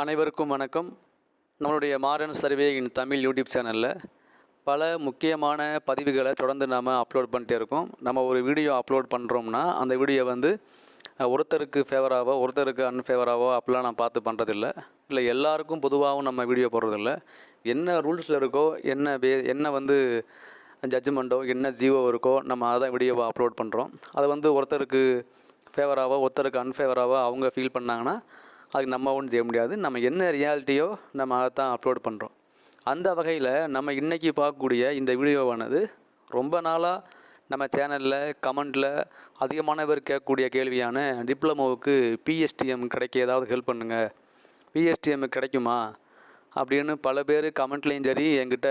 அனைவருக்கும் வணக்கம். நம்மளுடைய modern survey in Tamil YouTube சேனலில் பல முக்கியமான பதிவுகளை தொடர்ந்து நாம் அப்லோட் பண்ணிட்டே இருக்கோம். நம்ம ஒரு வீடியோ அப்லோட் பண்ணுறோம்னா அந்த வீடியோ வந்து ஒருத்தருக்கு ஃபேவராகவோ ஒருத்தருக்கு அன்ஃபேவராகவோ அப்படிலாம் நான் பார்த்து பண்ணுறதில்ல இல்லை எல்லாருக்கும் பொதுவாகவும் நம்ம வீடியோ போடுறதில்ல. என்ன ரூல்ஸில் இருக்கோ என்ன பே என்ன வந்து ஜட்ஜ்மெண்ட்டோ என்ன ஜீவோ இருக்கோ நம்ம அதான் வீடியோவை அப்லோட் பண்ணுறோம் அதை வந்து ஒருத்தருக்கு ஃபேவராகவோ ஒருத்தருக்கு அன்ஃபேவராகவோ அவங்க ஃபீல் பண்ணாங்கன்னா அதுக்கு நம்ம ஒன்றும் செய்ய முடியாது. நம்ம என்ன ரியாலிட்டியோ நம்ம அதை தான் அப்லோட் பண்ணுறோம் அந்த வகையில் நம்ம இன்றைக்கி பார்க்கக்கூடிய இந்த வீடியோவானது ரொம்ப நாளாக நம்ம சேனலில் கமெண்டில் அதிகமான பேர் கேட்கக்கூடிய கேள்வியான டிப்ளமோவுக்கு பிஎஸ்டிஎம் கிடைக்க ஏதாவது ஹெல்ப் பண்ணுங்கள் பிஎஸ்டிஎம் கிடைக்குமா? அப்படின்னு பல பேர் கமெண்ட்லேயும் சரி என்கிட்ட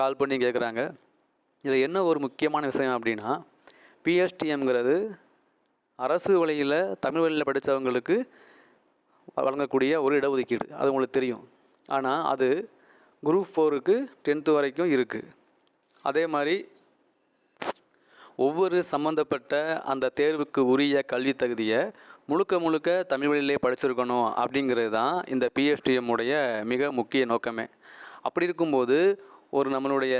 கால் பண்ணி கேட்குறாங்க இதில் என்ன ஒரு முக்கியமான விஷயம் அப்படின்னா பிஎஸ்டிஎம்ங்கிறது அரசு வழியில் தமிழ் வழியில் படித்தவங்களுக்கு வழங்கக்கூடிய ஒரு இடஒதுக்கீடு. அது உங்களுக்கு தெரியும். ஆனால் அது குரூப் ஃபோருக்கு டென்த்து வரைக்கும் இருக்குது அதே மாதிரி ஒவ்வொரு சம்மந்தப்பட்ட அந்த தேர்வுக்கு உரிய கல்வி தகுதியை முழுக்க முழுக்க தமிழ் வழியிலே படிச்சிருக்கணும் அப்படிங்கிறது தான் இந்த பிஎஸ்டிஎம் உடைய மிக முக்கிய நோக்கமே. அப்படி இருக்கும்போது ஒரு நம்மளுடைய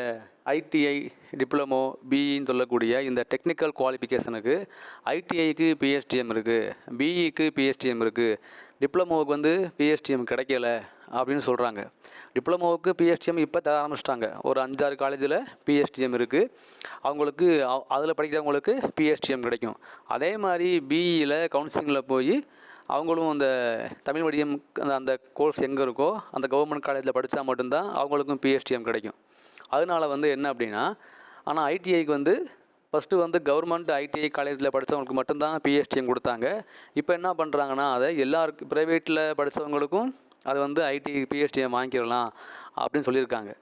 ஐடிஐ டிப்ளமோ பிஇன்னு சொல்லக்கூடிய இந்த டெக்னிக்கல் குவாலிஃபிகேஷனுக்கு ஐடிஐக்கு பிஎஸ்டிஎம் இருக்குது பிஇக்கு பிஎஸ்டிஎம் இருக்குது டிப்ளமோவுக்கு வந்து பிஎஸ்டிஎம் கிடைக்கல அப்படின்னு சொல்கிறாங்க டிப்ளமோவுக்கு பிஎஸ்டிஎம் இப்போ தர ஆரம்பிச்சிட்டாங்க. ஒரு அஞ்சாறு காலேஜில் பிஎஸ்டிஎம் இருக்குது அவங்களுக்கு அதில் படிக்கிறவங்களுக்கு பிஎஸ்டிஎம் கிடைக்கும். அதே மாதிரி பிஇயில் கவுன்சிலிங்கில் போய் அவங்களும் அந்த தமிழ் மீடியம் அந்த அந்த கோர்ஸ் எங்கே இருக்கோ அந்த கவர்மெண்ட் காலேஜில் படித்தா மட்டும்தான் அவங்களுக்கும் பிஹெச்டிஎம் கிடைக்கும். அதனால வந்து என்ன அப்படின்னா ஆனால் ஐடிஐக்கு வந்து ஃபஸ்ட்டு வந்து கவர்மெண்ட் ஐடிஐ காலேஜில் படித்தவங்களுக்கு மட்டும்தான் பிஹெச்டிஎம் கொடுத்தாங்க. இப்போ என்ன பண்ணுறாங்கன்னா அதை எல்லாருக்கும் ப்ரைவேட்டில் படித்தவங்களுக்கும் அது வந்து ஐடி பிஹெச்டிஎம் வாங்கிடலாம் அப்படின்னு சொல்லியிருக்காங்க.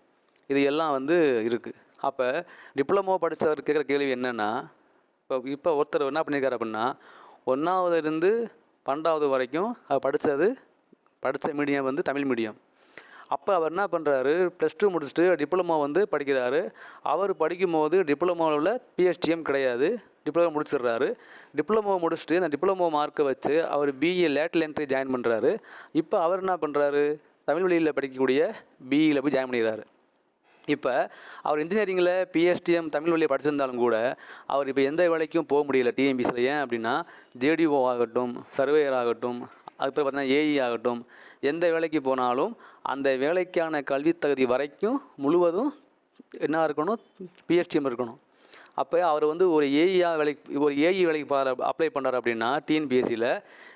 இது எல்லாம் வந்து இருக்குது அப்போ டிப்ளமோ படித்தவர் கேட்குற கேள்வி என்னென்னா இப்போ இப்போ ஒருத்தர் என்ன பண்ணியிருக்காரு அப்படின்னா ஒன்றாவதுலேருந்து பன்னெண்டாவது வரைக்கும் அவர் படித்தது படித்த மீடியம் வந்து தமிழ் மீடியம் அப்போ அவர் என்ன பண்ணுறாரு ப்ளஸ் டூ முடிச்சுட்டு டிப்ளமோ வந்து படிக்கிறாரு. அவர் படிக்கும்போது டிப்ளமோவில் பிஹெச்டிஎம் கிடையாது. டிப்ளமோ முடிச்சிடுறாரு. டிப்ளமோ முடிச்சுட்டு அந்த டிப்ளமோ மார்க்கை வச்சு அவர் பிஇ லேட்டல் என்ட்ரி ஜாயின் பண்ணுறாரு இப்போ அவர் என்ன பண்ணுறாரு தமிழ் வழியில் படிக்கக்கூடிய பிஇயில் போய் ஜாயின் பண்ணிடுறாரு. இப்போ அவர் இன்ஜினியரிங்கில் பிஎஸ்டிஎம் தமிழ் வழியை படிச்சிருந்தாலும் கூட அவர் இப்போ எந்த வேலைக்கும் போக முடியல டிஎம்பிசியில் ஏன் அப்படின்னா ஜேடிஓ ஆகட்டும் சர்வேயர் ஆகட்டும் அதுக்கப்புறம் பார்த்தீங்கன்னா ஏஇ ஆகட்டும் எந்த வேலைக்கு போனாலும் அந்த வேலைக்கான கல்வி தகுதி வரைக்கும் முழுவதும் என்ன இருக்கணும்? பிஎஸ்டிஎம் இருக்கணும். அப்போ அவர் வந்து ஒரு ஏஇயா வேலைக்கு ஒரு ஏஇ வேலைக்கு அப்ளை பண்ணுறாரு அப்படின்னா டிஎன்பிஎஸ்சியில்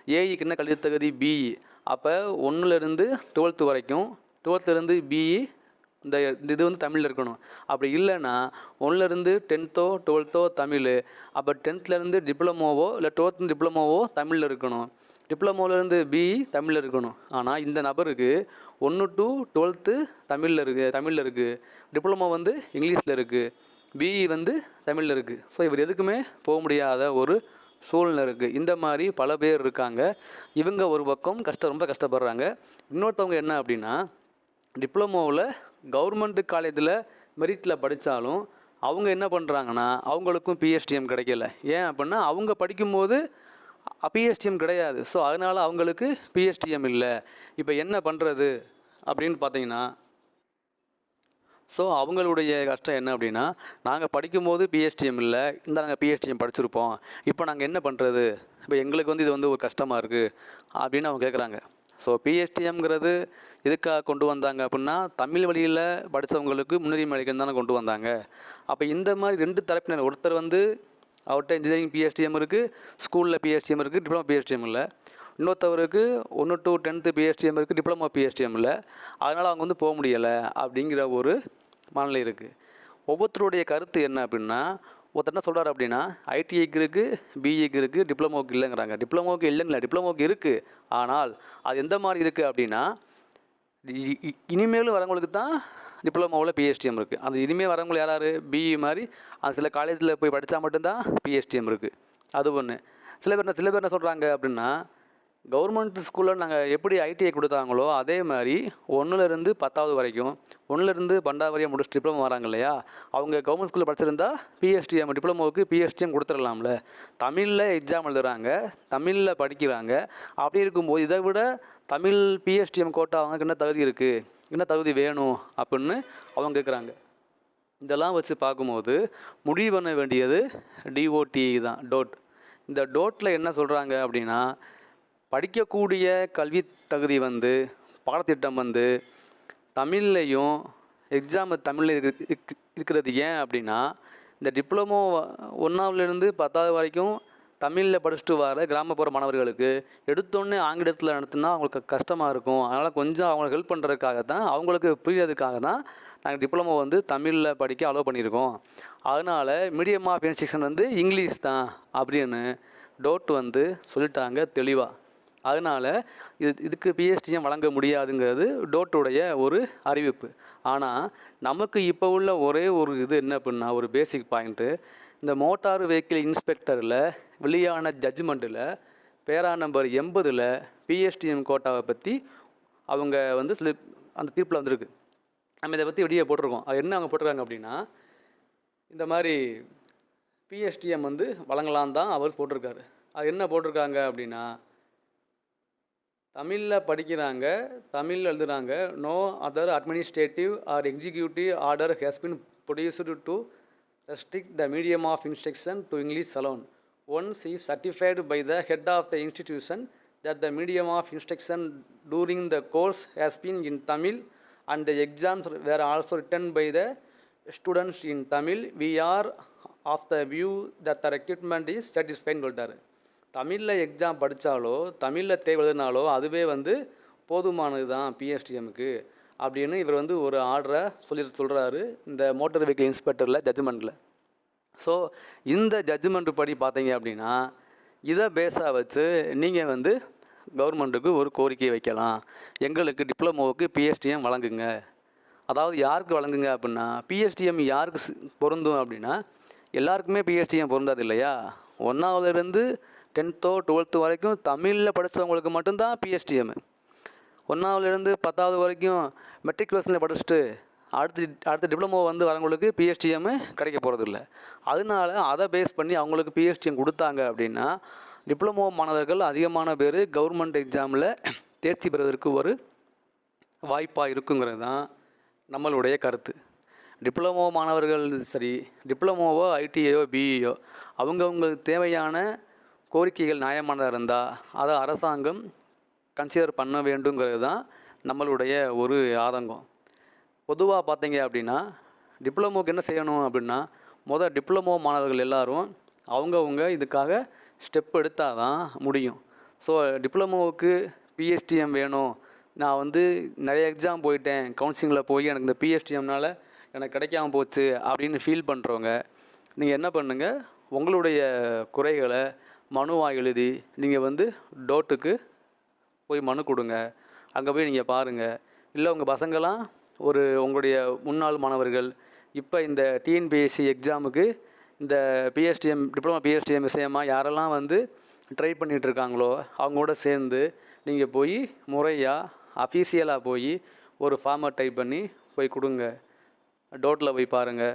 ஏஇக்கு என்ன கல்வித் தகுதி? பிஇ அப்போ ஒன்றுலேருந்து டுவெல்த்து வரைக்கும் டுவெல்த்துலேருந்து பிஇ இந்த இது வந்து தமிழில் இருக்கணும். அப்படி இல்லைன்னா ஒன்றுலேருந்து டென்த்தோ டுவெல்த்தோ தமிழ் அப்போ டென்த்லேருந்து டிப்ளமோவோ இல்லை டுவெல்த்து டிப்ளமோவோ தமிழில் இருக்கணும். டிப்ளமோலேருந்து பிஇ தமிழில் இருக்கணும். ஆனால் இந்த நபருக்கு ஒன்று டு டுவெல்த்து தமிழில் இருக்குது தமிழில் இருக்குது டிப்ளமோ வந்து இங்கிலீஷில் இருக்குது பிஇ வந்து தமிழில் இருக்குது ஸோ இவர் எதுக்குமே போக முடியாத ஒரு சூழ்நிலை இருக்குது இந்த மாதிரி பல பேர் இருக்காங்க. இவங்க ஒரு பக்கம் கஷ்டம் ரொம்ப கஷ்டப்படுறாங்க. இன்னொருத்தவங்க என்ன அப்படின்னா டிப்ளமோவில் கவர்மெண்ட் காலேஜில் மெரிட்டில் படித்தாலும் அவங்க என்ன பண்ணுறாங்கன்னா அவங்களுக்கும் பிஎஸ்டிஎம் கிடைக்கல. ஏன் அப்படின்னா அவங்க படிக்கும்போது பிஎஸ்டிஎம் கிடையாது. ஸோ அதனால் அவங்களுக்கு பிஎஸ்டிஎம் இல்லை. இப்போ என்ன பண்ணுறது அப்படின்னு பார்த்தீங்கன்னா ஸோ அவங்களுடைய கஷ்டம் என்ன அப்படின்னா நாங்கள் படிக்கும்போது பிஎஸ்டிஎம் இல்லை. இந்த நாங்கள் பிஎஸ்டிஎம் படிச்சிருப்போம். இப்போ நாங்கள் என்ன பண்ணுறது இப்போ எங்களுக்கு வந்து இது வந்து ஒரு கஷ்டமாக இருக்குது அப்படின்னு அவங்க கேட்குறாங்க ஸோ பிஎஸ்டிஎம்ங்கிறது எதுக்காக கொண்டு வந்தாங்க அப்படின்னா தமிழ் வழியில் படித்தவங்களுக்கு முன்னுரிமை அளிக்கணும் தானே கொண்டு வந்தாங்க. அப்போ இந்த மாதிரி ரெண்டு தரப்பினர் ஒருத்தர் வந்து அவர்கிட்ட இன்ஜினியரிங் பிஎஸ்டிஎம் இருக்குது ஸ்கூலில் பிஎஸ்டிஎம் இருக்குது டிப்ளமோ பிஎஸ்டிஎம் இல்லை. இன்னொருத்தவருக்கு ஒன்று டு டென்த்து பிஎஸ்டிஎம் இருக்குது டிப்ளமோ பிஎஸ்டிஎம் இல்லை. அதனால் அவங்க வந்து போக முடியலை அப்படிங்கிற ஒரு மனநிலை இருக்குது ஒவ்வொருத்தருடைய கருத்து என்ன அப்படின்னா ஒருத்தர் என்ன சொல்கிறார் அப்படின்னா ஐடிஐக்கு இருக்குது பிஇக்கு இருக்குது டிப்ளமோக்கு இல்லைங்கிறாங்க. டிப்ளமோக்கு இல்லை டிப்ளமோக்கு இருக்குது ஆனால் அது எந்த மாதிரி இருக்குது அப்படின்னா இனிமேலும் வரவங்களுக்கு தான் டிப்ளமோவில் பிஎஸ்டிஎம் இருக்குது அந்த இனிமேல் வரவங்க யார் பிஇ மாதிரி அந்த சில காலேஜில் போய் படித்தா மட்டும்தான் பிஎஸ்டிஎம் இருக்குது அது ஒன்று சில பேர் என்ன சில பேர் என்ன சொல்கிறாங்க அப்படின்னா கவர்மெண்ட் ஸ்கூலில் நாங்கள் எப்படி ஐடிஐ கொடுத்தாங்களோ அதே மாதிரி ஒன்றுலேருந்து பத்தாவது வரைக்கும் ஒன்றுலேருந்து பன்னெண்டாவது வரையும் முடிச்சுட்டு டிப்ளமோ வராங்க இல்லையா? அவங்க கவர்மெண்ட் ஸ்கூலில் படிச்சிருந்தா பிஹெச்டிஎம் டிப்ளமோவுக்கு பிஹெச்டிஎம் கொடுத்துடலாம்ல. தமிழில் எக்ஸாம் எழுதுகிறாங்க தமிழில் படிக்கிறாங்க. அப்படி இருக்கும்போது இதை விட தமிழ் பிஹெச்டிஎம் கோட்டா அவங்களுக்கு என்ன தகுதி இருக்குது என்ன தகுதி வேணும் அப்படின்னு அவங்க கேட்குறாங்க இதெல்லாம் வச்சு பார்க்கும்போது முடிவு பண்ண வேண்டியது டிஓடி தான் டோட் இந்த டோட்டில் என்ன சொல்கிறாங்க அப்படின்னா படிக்கக்கூடிய கல்வி தகுதி வந்து பாடத்திட்டம் வந்து தமிழ்லையும் எக்ஸாம் தமிழில் இருக்கிறது ஏன் அப்படின்னா இந்த டிப்ளமோ ஒன்றாவதுலேருந்து பத்தாவது வரைக்கும் தமிழில் படிச்சுட்டு வர கிராமப்புற மாணவர்களுக்கு எடுத்தோன்னே ஆங்கிலத்தில் நடத்தினா அவங்களுக்கு கஷ்டமாக இருக்கும். அதனால் கொஞ்சம் அவங்களை ஹெல்ப் பண்ணுறதுக்காக தான் அவங்களுக்கு புரியறதுக்காக தான் நாங்கள் டிப்ளமோ வந்து தமிழில் படிக்க அலோவ் பண்ணியிருக்கோம். அதனால் மீடியம் ஆஃப் இன்ஸ்ட்ரக்ஷன் வந்து இங்கிலீஷ் தான் அப்படின்னு டோட் வந்து சொல்லிட்டாங்க தெளிவாக அதனால் இது இதுக்கு பிஎஸ்டிஎம் வழங்க முடியாதுங்கிறது டோட்டுடைய ஒரு அறிவிப்பு. ஆனால் நமக்கு இப்போ உள்ள ஒரே ஒரு இது என்ன அப்படின்னா ஒரு பேசிக் பாயிண்ட்டு இந்த மோட்டார் வெஹிக்கிள் இன்ஸ்பெக்டரில் வெளியான ஜட்ஜ்மெண்ட்டில் பேரா நம்பர் எண்பதில் பிஎஸ்டிஎம் கோட்டாவை பற்றி அவங்க வந்து ஸ்லிப் அந்த தீர்ப்பில் வந்திருக்கு. நம்ம இதை பற்றி வெளியே போட்டிருக்கோம். அது என்ன அவங்க போட்டிருக்காங்க அப்படின்னா இந்த மாதிரி பிஎஸ்டிஎம் வந்து வழங்கலாம் தான் அவர் போட்டிருக்காரு. அது என்ன போட்டிருக்காங்க அப்படின்னா தமிழில் படிக்கிறாங்க தமிழ் எழுதுகிறாங்க no other administrative or executive order has been produced to restrict the medium of instruction to English alone once is certified by the head of the institution that the medium of instruction during the course has been in Tamil and the exams were also written by the students in Tamil we are of the view that the requirement is சாட்டிஸ்ஃபைன்னு சொல்லிட்டாரு தமிழில் exam படித்தாலோ தமிழில் தேர்வு எழுதினாலோ அதுவே வந்து போதுமானது தான் பிஎஸ்டிஎம்க்கு அப்படின்னு இவர் வந்து ஒரு ஆர்டரை சொல்லி சொல்கிறாரு இந்த மோட்டார் வெஹிக்கிள் இன்ஸ்பெக்டரில் ஜட்ஜ்மெண்ட்டில் ஸோ இந்த ஜட்ஜ்மெண்ட் படி பார்த்தீங்க அப்படின்னா இதை பேஸாக வச்சு நீங்கள் வந்து கவர்மெண்ட்டுக்கு ஒரு கோரிக்கை வைக்கலாம். எங்களுக்கு டிப்ளமோவுக்கு பிஎஸ்டிஎம் வழங்குங்க. அதாவது யாருக்கு வழங்குங்க அப்படின்னா பிஎஸ்டிஎம் யாருக்கு பொருந்தும் அப்படின்னா எல்லாருக்குமே பிஎஸ்டிஎம் பொருந்தாது இல்லையா? ஒன்றாவதுலேருந்து டென்த்தோ டுவெல்த்து வரைக்கும் தமிழில் படித்தவங்களுக்கு மட்டும்தான் பிஎஸ்டிஎம் ஒன்றாவதுலேருந்து பத்தாவது வரைக்கும் மெட்ரிகுலேஷனில் படிச்சுட்டு அடுத்து அடுத்த டிப்ளமோ வந்து வரவங்களுக்கு பிஎஸ்டிஎம் கிடைக்க போகிறதில்ல அதனால அதை பேஸ் பண்ணி அவங்களுக்கு பிஎஸ்டிஎம் கொடுத்தாங்க அப்படின்னா டிப்ளமோ மாணவர்கள் அதிகமான பேர் கவர்மெண்ட் எக்ஸாமில் தேர்ச்சி பெறுவதற்கு ஒரு வாய்ப்பாக இருக்குங்கிறது தான் நம்மளுடைய கருத்து. டிப்ளமோ மாணவர்கள் சரி டிப்ளமோவோ ஐடிஐயோ பிஇயோ அவங்கவுங்களுக்கு தேவையான கோரிக்கைகள் நியாயமானதாக இருந்தால் அதை அரசாங்கம் கன்சிடர் பண்ண வேண்டுங்கிறது தான் நம்மளுடைய ஒரு ஆதங்கம். பொதுவாக பார்த்தீங்க அப்படின்னா டிப்ளமோக்கு என்ன செய்யணும் அப்படின்னா முதல் டிப்ளமோ மாணவர்கள் எல்லாரும் அவங்கவுங்க இதுக்காக ஸ்டெப் எடுத்தால் தான் முடியும். ஸோ டிப்ளமோவுக்கு பிஎஸ்டிஎம் வேணும். நான் வந்து நிறைய எக்ஸாம் போயிட்டேன். கவுன்சிலிங்கில் போய் எனக்கு இந்த பிஎஸ்டிஎம்னால் எனக்கு கிடைக்காம போச்சு அப்படின்னு ஃபீல் பண்ணுறவங்க நீங்கள் என்ன பண்ணுங்கள் உங்களுடைய குறைகளை மனுவாக எழுதி நீங்கள் வந்து டோட்டுக்கு போய் மனு கொடுங்க. அங்கே போய் நீங்கள் பாருங்கள் இல்லை உங்கள் பசங்களாம் ஒரு உங்களுடைய முன்னாள் மாணவர்கள். இப்போ இந்த டிஎன்பிஎஸ்சி எக்ஸாமுக்கு இந்த பிஎஸ்டிஎம் டிப்ளமா பிஎஸ்டிஎம் விஷயமா யாரெல்லாம் வந்து ட்ரை பண்ணிகிட்டு இருக்காங்களோ அவங்களோட சேர்ந்து நீங்கள் போய் முறையாக அஃபீஷியலாக போய் ஒரு ஃபார்மை டைப் பண்ணி போய் கொடுங்க. டோட்டில் போய் பாருங்கள்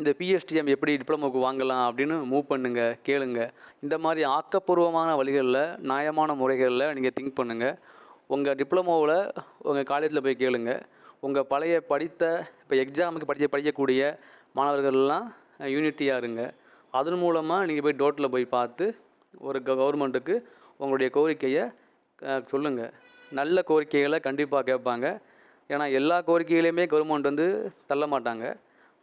இந்த பிஎஸ்டிஎம் எப்படி டிப்ளமோக்கு வாங்கலாம் அப்படின்னு மூவ் பண்ணுங்க கேளுங்க. இந்த மாதிரி ஆக்கப்பூர்வமான வழிகளில் நியாயமான முறைகளில் நீங்கள் திங்க் பண்ணுங்கள் உங்கள் டிப்ளமோவில் உங்கள் காலேஜில் போய் கேளுங்க. உங்கள் பழைய படித்த இப்போ எக்ஸாமுக்கு படிக்க படிக்கக்கூடிய மாணவர்கள்லாம் யூனிட்டியாக இருங்க. அதன் மூலமாக நீங்கள் போய் டோட்டில் போய் பார்த்து ஒரு கவர்மெண்ட்டுக்கு உங்களுடைய கோரிக்கையை சொல்லுங்கள் நல்ல கோரிக்கைகளை கண்டிப்பாக கேட்பாங்க. ஏன்னா எல்லா கோரிக்கைகளையுமே கவர்மெண்ட் வந்து தள்ள மாட்டாங்க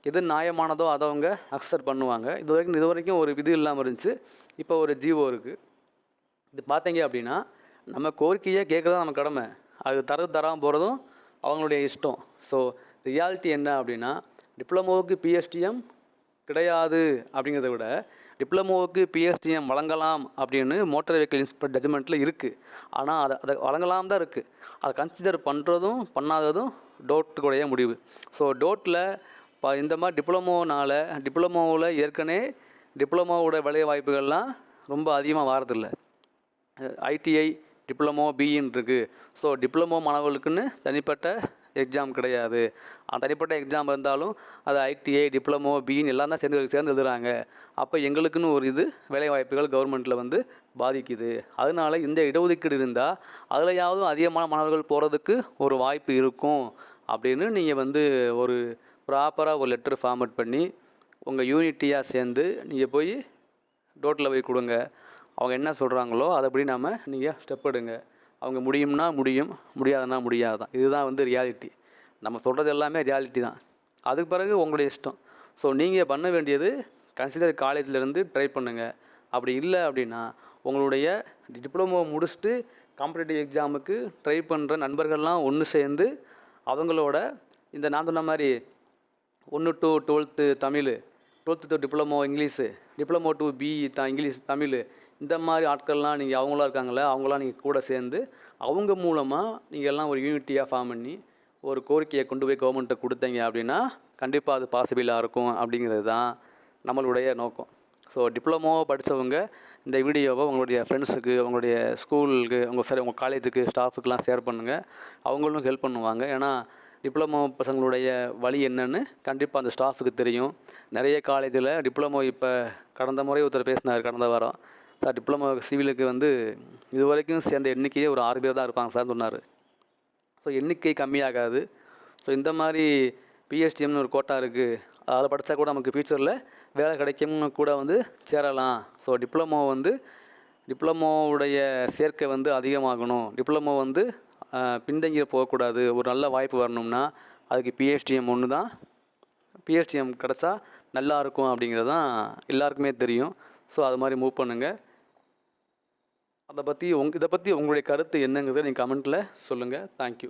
எது நியாயமானதோ அதை அவங்க அக்செப்ட் பண்ணுவாங்க. இது வரைக்கும் இது வரைக்கும் ஒரு இது இல்லாமல் இருந்துச்சு. இப்போ ஒரு ஜீவோ இருக்குது இது பார்த்தீங்க அப்படின்னா நம்ம கோரிக்கையை கேட்குறது நம்ம கடமை. அது தர தராமல் போகிறதும் அவங்களுடைய இஷ்டம். ஸோ ரியாலிட்டி என்ன அப்படின்னா டிப்ளமோவுக்கு பிஎஸ்டிஎம் கிடையாது அப்படிங்கிறத விட டிப்ளமோவுக்கு பிஎஸ்டிஎம் வழங்கலாம் அப்படின்னு மோட்டார் வெஹிக்கிள் இன்ஸ்பெக்ட் ஜட்ஜ்மெண்ட்டில் இருக்குது ஆனால் அதை அதை வழங்கலாம் தான் இருக்குது அதை கன்சிடர் பண்ணுறதும் பண்ணாததும் டோட்டுக்குடைய முடிவு. ஸோ டோட்டில் இப்போ இந்த மாதிரி டிப்ளமோனால் டிப்ளமோவில் ஏற்கனவே டிப்ளமோவோட வேலை வாய்ப்புகள்லாம் ரொம்ப அதிகமாக வாரதில்லை. ஐடிஐ டிப்ளமோ பிஇன்னு இருக்குது ஸோ டிப்ளமோ மாணவர்களுக்குன்னு தனிப்பட்ட எக்ஸாம் கிடையாது. அந்த தனிப்பட்ட எக்ஸாம் இருந்தாலும் அது ஐடிஐ டிப்ளமோ பிஇன்னு எல்லாம் தான் சேர்ந்து சேர்ந்து எழுதுறாங்க. அப்போ எங்களுக்குன்னு ஒரு இது வேலைவாய்ப்புகள் கவர்மெண்ட்டில் வந்து பாதிக்குது. அதனால இந்த இடஒதுக்கீடு இருந்தால் அதுலையாவது அதிகமான மாணவர்கள் போகிறதுக்கு ஒரு வாய்ப்பு இருக்கும். அப்படின்னு நீங்கள் வந்து ஒரு ப்ராப்பராக ஒரு லெட்டர் ஃபார்மட் பண்ணி உங்கள் யூனிட்டியாக சேர்ந்து நீங்கள் போய் டோட்டில் போய் கொடுங்க. அவங்க என்ன சொல்கிறாங்களோ அதைப்படி நம்ம நீங்கள் ஸ்டெப் எடுங்க. அவங்க முடியும்னா முடியும் முடியாதுன்னா முடியாதான் இதுதான் வந்து ரியாலிட்டி நம்ம சொல்கிறது எல்லாமே ரியாலிட்டி தான். அதுக்கு பிறகு உங்களுடைய இஷ்டம். ஸோ நீங்கள் பண்ண வேண்டியது கன்சிடர் காலேஜ்லேருந்து ட்ரை பண்ணுங்கள் அப்படி இல்லை அப்படின்னா உங்களுடைய டிப்ளமோ முடிச்சுட்டு காம்படிட்டிவ் எக்ஸாமுக்கு ட்ரை பண்ணுற நண்பர்கள்லாம் ஒன்று சேர்ந்து அவங்களோட இந்த நான் சொன்ன மாதிரி ஒன்று to twelfth Tamil twelfth to diploma English diploma to BE the English Tamil. இந்த மாதிரி ஆட்கள்லாம் நீங்கள் அவங்களாம் இருக்காங்களே அவங்களாம் நீங்கள் கூட சேர்ந்து அவங்க மூலமாக நீங்கள் எல்லாம் ஒரு யூனிட்டியாக ஃபார்ம் பண்ணி ஒரு கோரிக்கையை கொண்டு போய் கவர்மெண்ட்டை கொடுத்தீங்க அப்படின்னா கண்டிப்பாக அது பாசிபிளாக இருக்கும் அப்படிங்கிறது தான் நம்மளுடைய நோக்கம். ஸோ டிப்ளமோ படித்தவங்க இந்த வீடியோவை உங்களுடைய ஃப்ரெண்ட்ஸுக்கு உங்களுடைய ஸ்கூலுக்கு உங்கள் சரி உங்கள் காலேஜுக்கு ஸ்டாஃபுக்கெலாம் ஷேர் பண்ணுங்கள் அவங்களும் ஹெல்ப் பண்ணுவாங்க. ஏன்னா டிப்ளமோ பசங்களுடைய வழி என்னன்னு கண்டிப்பாக அந்த ஸ்டாஃபுக்கு தெரியும். நிறைய காலேஜில் டிப்ளமோ இப்போ கடந்த முறை ஒருத்தர் பேசினார் கடந்த வாரம். சார் டிப்ளமோ சிவிலுக்கு வந்து இது வரைக்கும் சேர்ந்த எண்ணிக்கையே ஒரு ஆறு பேர் தான் இருப்பாங்க சார் சொன்னார். ஸோ எண்ணிக்கை கம்மியாகாது. ஸோ இந்த மாதிரி பிஎஸ்டிஎம்னு ஒரு கோட்டா இருக்குது அதில் படித்தா கூட நமக்கு ஃப்யூச்சரில் வேலை கிடைக்கும்னு கூட வந்து சேரலாம். ஸோ டிப்ளமோ வந்து டிப்ளமோவுடைய சேர்க்கை வந்து அதிகமாகணும். டிப்ளமோ வந்து பின்தங்கி போகக்கூடாது. ஒரு நல்ல வாய்ப்பு வரணும்னா அதுக்கு பிஎஸ்டிஎம் ஒன்று தான். பிஎஸ்டிஎம் கிடச்சா நல்லா இருக்கும் அப்படிங்கிறது தான் எல்லாருக்குமே தெரியும். ஸோ அது மாதிரி மூவ் பண்ணுங்கள் அதை பற்றி உங் இதை பற்றி உங்களுடைய கருத்து என்னங்கிறத நீங்கள் கமெண்ட்டில் சொல்லுங்கள் தேங்க்யூ